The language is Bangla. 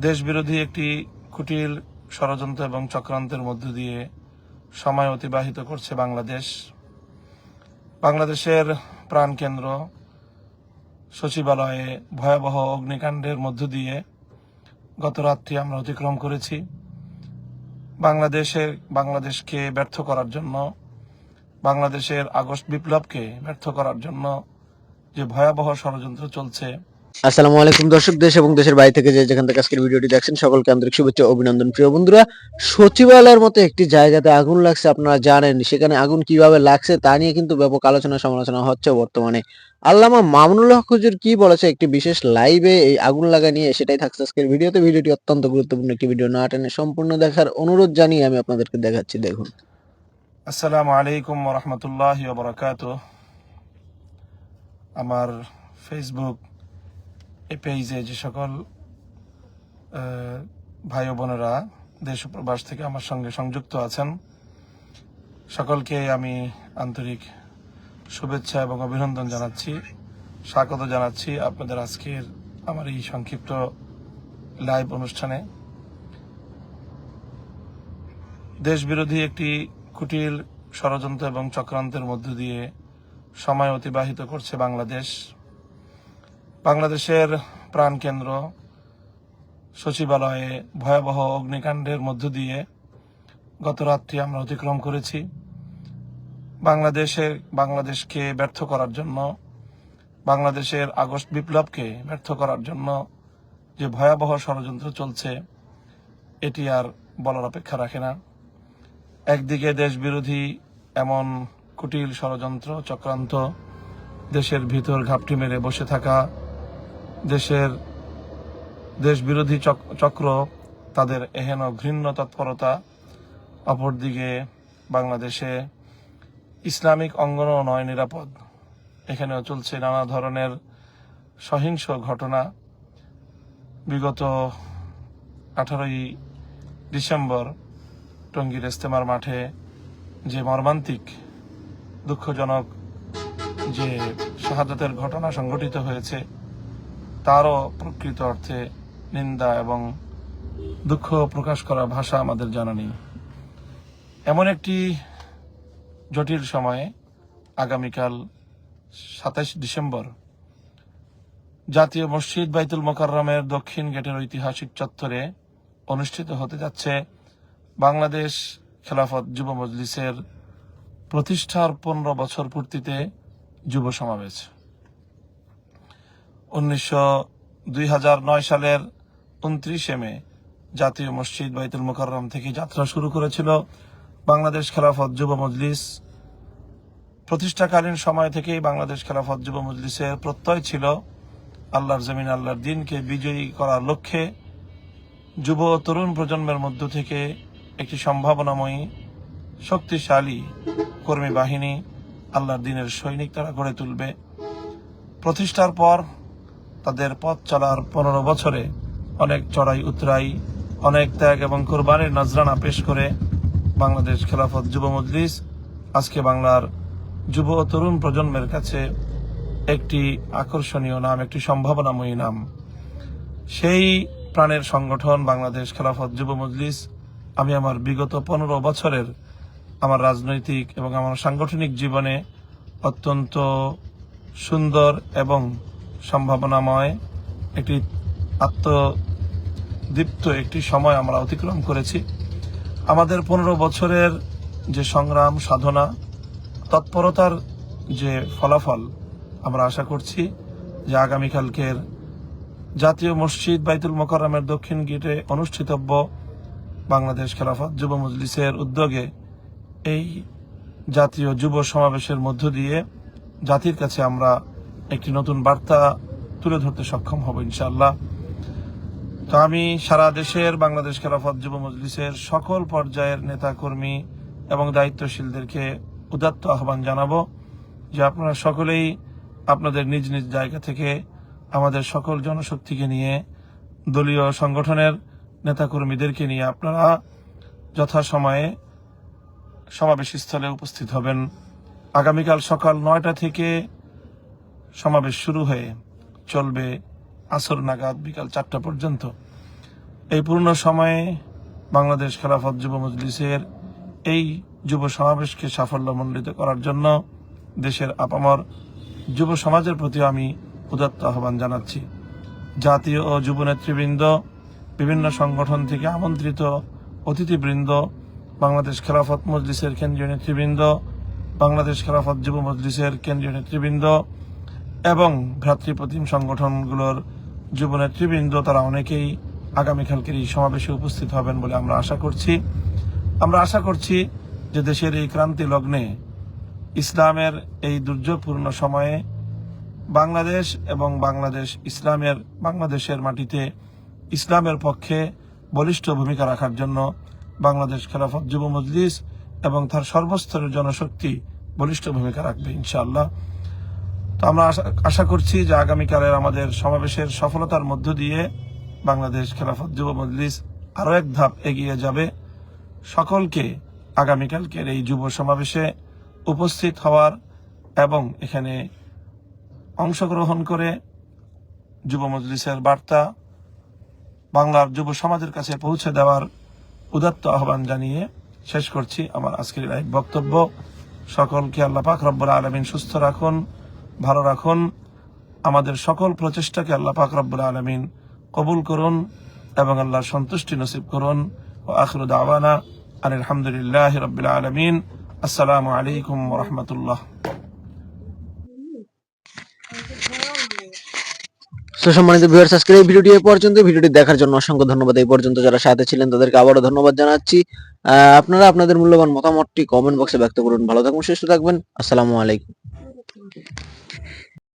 দেশবিরোধী একটি কুটিল ষড়যন্ত্র এবং চক্রান্তের মধ্য দিয়ে সময় অতিবাহিত করছে বাংলাদেশ। বাংলাদেশের প্রাণকেন্দ্র সচিবালয়ে ভয়াবহ অগ্নিকাণ্ডের মধ্য দিয়ে গত রাত্রি আমরা অতিক্রম করেছি। বাংলাদেশের, বাংলাদেশকে ব্যর্থ করার জন্য, বাংলাদেশের আগস্ট বিপ্লবকে ব্যর্থ করার জন্য যে ভয়াবহ ষড়যন্ত্র চলছে আসসালামু আলাইকুম দর্শক, দেশ এবং দেশের বাইরে থেকে যে যেখান থেকে আজকের ভিডিওটি দেখছেন, সকলকে আন্তরিক শুভেচ্ছা অভিনন্দন। প্রিয় বন্ধুরা, সচিবালয়ের মতো একটি জায়গাতে আগুন লাগছে আপনারা জানেন। সেখানে আগুন কীভাবে লাগছে তা নিয়ে কিন্তু ব্যাপক আলোচনা সমালোচনা হচ্ছে বর্তমানে। আল্লামা মামুনুল হক হুজুর কি বলেছে, একটি বিশেষ লাইভে এই আগুন লাগা নিয়ে সেটাই থাকছে আজকের ভিডিওতে। ভিডিওটি অত্যন্ত গুরুত্বপূর্ণ একটি ভিডিও না টেনে সম্পূর্ণ দেখার অনুরোধ জানিয়ে আমি আপনাদেরকে দেখাচ্ছি, দেখুন। আসসালামু আলাইকুম রহমতুল্লাহ আমার ফেসবুক এই পেজে যে সকল ভাই বোনেরা দেশ প্রবাস থেকে আমার সঙ্গে সংযুক্ত আছেন, সকলকে আমি আন্তরিক শুভেচ্ছা এবং অভিনন্দন জানাচ্ছি, স্বাগত জানাচ্ছি আপনাদের আজকের আমার এই সংক্ষিপ্ত লাইভ অনুষ্ঠানে। দেশবিরোধী একটি কুটিল ষড়যন্ত্র এবং চক্রান্তের মধ্য দিয়ে সময় অতিবাহিত করছে বাংলাদেশ। বাংলাদেশের প্রাণকেন্দ্র সচিবালয়ে ভয়াবহ অগ্নিকাণ্ডের মধ্য দিয়ে গত রাত্রি আমরা অতিক্রম করেছি। বাংলাদেশের, বাংলাদেশকে ব্যর্থ করার জন্য, বাংলাদেশের আগস্ট বিপ্লবকে ব্যর্থ করার জন্য যে ভয়াবহ ষড়যন্ত্র চলছে, এটি আর বলার অপেক্ষা রাখে না। একদিকে দেশ বিরোধী এমন কুটিল ষড়যন্ত্র চক্রান্ত, দেশের ভিতর ঘাপটি মেরে বসে থাকা দেশের দেশ বিরোধী চক্র, তাদের এহেন ঘৃণ্য তৎপরতা অপরদিকে বাংলাদেশে ইসলামিক অঙ্গনও নয়, নিরাপদ। এখানেও চলছে নানা ধরনের সহিংস ঘটনা। বিগত আঠারোই ডিসেম্বর টঙ্গীর ইস্তেমার মাঠে যে মর্মান্তিক, দুঃখজনক যে শাহাদাতের ঘটনা সংঘটিত হয়েছে তারও প্রকৃত অর্থে নিন্দা এবং দুঃখ প্রকাশ করা ভাষা আমাদের জানা নেই। এমন একটি জটিল সময়ে, আগামীকাল সাতাইশ ডিসেম্বর, জাতীয় মসজিদ বাইতুল মোকাররমের দক্ষিণ গেটের ঐতিহাসিক চত্বরে অনুষ্ঠিত হতে যাচ্ছে বাংলাদেশ খেলাফত যুব মজলিসের প্রতিষ্ঠার পনেরো বছর পূর্তিতে যুব সমাবেশ। উনিশশো দুই সালের উনত্রিশে মে জাতীয় মসজিদ বাইতুল মোকাররম থেকে যাত্রা শুরু করেছিল বাংলাদেশ খেলাফত যুব মজলিস। প্রতিষ্ঠাকালীন সময় থেকেই বাংলাদেশ খেলাফত যুব মজলিসের প্রত্যয় ছিল আল্লাহর জমিন, আল্লাহর দিনকে বিজয়ী করার লক্ষ্যে। যুব তরুণ প্রজন্মের মধ্য থেকে একটি সম্ভাবনাময়ী, শক্তিশালী কর্মী বাহিনী আল্লাহর দিনের সৈনিক তারা গড়ে তুলবে। প্রতিষ্ঠার পর তাদের পথ চলার পনেরো বছরে অনেক চড়াই উতরাই, অনেক ত্যাগ এবং কোরবানির নজরানা পেশ করে বাংলাদেশ খেলাফত যুব মজলিস আজকে বাংলার যুব ও তরুণ প্রজন্মের কাছে একটি আকর্ষণীয় নাম, একটি সম্ভাবনাময়ী নাম। সেই প্রাণের সংগঠন বাংলাদেশ খেলাফত যুব মজলিস, আমি আমার বিগত পনেরো বছরের আমার রাজনৈতিক এবং আমার সাংগঠনিক জীবনে অত্যন্ত সুন্দর এবং সম্ভাবনাময়, একটি আত্মদীপ্ত একটি সময় আমরা অতিক্রম করেছি। আমাদের পনেরো বছরের যে সংগ্রাম, সাধনা, তৎপরতার যে ফলাফল আমরা আশা করছি যে আগামীকালকের জাতীয় মসজিদ বাইতুল মোকাররমের দক্ষিণ গেটে অনুষ্ঠিতব্য বাংলাদেশ খেলাফত যুব মজলিসের উদ্যোগে এই জাতীয় যুব সমাবেশের মধ্য দিয়ে জাতির কাছে আমরা একটি নতুন বার্তা তুলে ধরতে সক্ষম হব, ইনশাআল্লাহ। তো আমি সারা দেশের বাংলাদেশ খেলাফত যুব মজলিসের সকল পর্যায়ের নেতাকর্মী এবং দায়িত্বশীলদেরকে উদাত্ত আহ্বান জানাব যে আপনারা সকলেই আপনাদের নিজ নিজ জায়গা থেকে আমাদের সকল জনশক্তিকে নিয়ে, দলীয় সংগঠনের নেতাকর্মীদেরকে নিয়ে আপনারা যথাসময়ে সমাবেশ স্থলে উপস্থিত হবেন। আগামীকাল সকাল নয়টা থেকে সমাবেশ শুরু হয়ে চলবে আসর নাগাদ বিকাল চারটা পর্যন্ত। এই পূর্ণ সময়ে বাংলাদেশ খেলাফত যুব মজলিসের এই যুব সমাবেশকে সাফল্যমণ্ডিত করার জন্য দেশের আপামর যুব সমাজের প্রতি আমি উদাত্ত আহ্বান জানাচ্ছি। জাতীয় ও যুব নেতৃবৃন্দ, বিভিন্ন সংগঠন থেকে আমন্ত্রিত অতিথিবৃন্দ, বাংলাদেশ খেলাফত মজলিসের কেন্দ্রীয় নেতৃবৃন্দ, বাংলাদেশ খেলাফত যুব মজলিসের কেন্দ্রীয় নেতৃবৃন্দ এবং ভ্রাতৃপ্রতিম সংগঠনগুলোর যুব নেতৃবৃন্দ তারা অনেকেই আগামীকালকের এই সমাবেশে উপস্থিত হবেন বলে আমরা আশা করছি। আমরা আশা করছি যে দেশের এই ক্রান্তি লগ্নে ইসলামের এই দুর্যোগপূর্ণ সময়ে বাংলাদেশ এবং বাংলাদেশ ইসলামের, বাংলাদেশের মাটিতে ইসলামের পক্ষে বলিষ্ঠ ভূমিকা রাখার জন্য বাংলাদেশ খেলাফত যুব মজলিস এবং তার সর্বস্তরের জনশক্তি বলিষ্ঠ ভূমিকা রাখবে ইনশাআল্লাহ। তো আমরা আশা করছি যে আগামীকালের আমাদের সমাবেশের সফলতার মধ্য দিয়ে বাংলাদেশ খেলাফত যুব মজলিস আরও এক ধাপ এগিয়ে যাবে। সকলকে আগামীকালকের এই যুব সমাবেশে উপস্থিত হওয়ার এবং এখানে অংশগ্রহণ করে যুব মজলিসের বার্তা বাংলার যুব সমাজের কাছে পৌঁছে দেওয়ার উদাত্ত আহ্বান জানিয়ে শেষ করছি। আমার আজকের লাইভ বক্তব্য। সকলকে আল্লাহ পাক রব্বুল আলমিন সুস্থ রাখুন। ভালো রাখুন। আমাদের সকল প্রচেষ্টাকে আল্লাহ পাক রব্বুল আলমিন কবুল করুন এবং আল্লাহর সন্তুষ্টি নসিব করুন। ও আখরু দাওয়ানা আন আলহামদুলিল্লাহ রবিল আলমিন। আসসালামু আলাইকুম রহমতুল্লাহ। তো সম্মানিত ভিউয়ার্স, আজকের এই ভিডিওটি এই পর্যন্ত। ভিডিওটি দেখার জন্য অসংখ্য ধন্যবাদ। এই পর্যন্ত যারা সাথে ছিলেন, তাদেরকে আবারও ধন্যবাদ জানাচ্ছি। আপনারা আপনাদের মূল্যবান মতামতটি কমেন্ট বক্সে ব্যক্ত করুন। ভালো থাকুন, সুস্থ থাকবেন। আসসালামু আলাইকুম।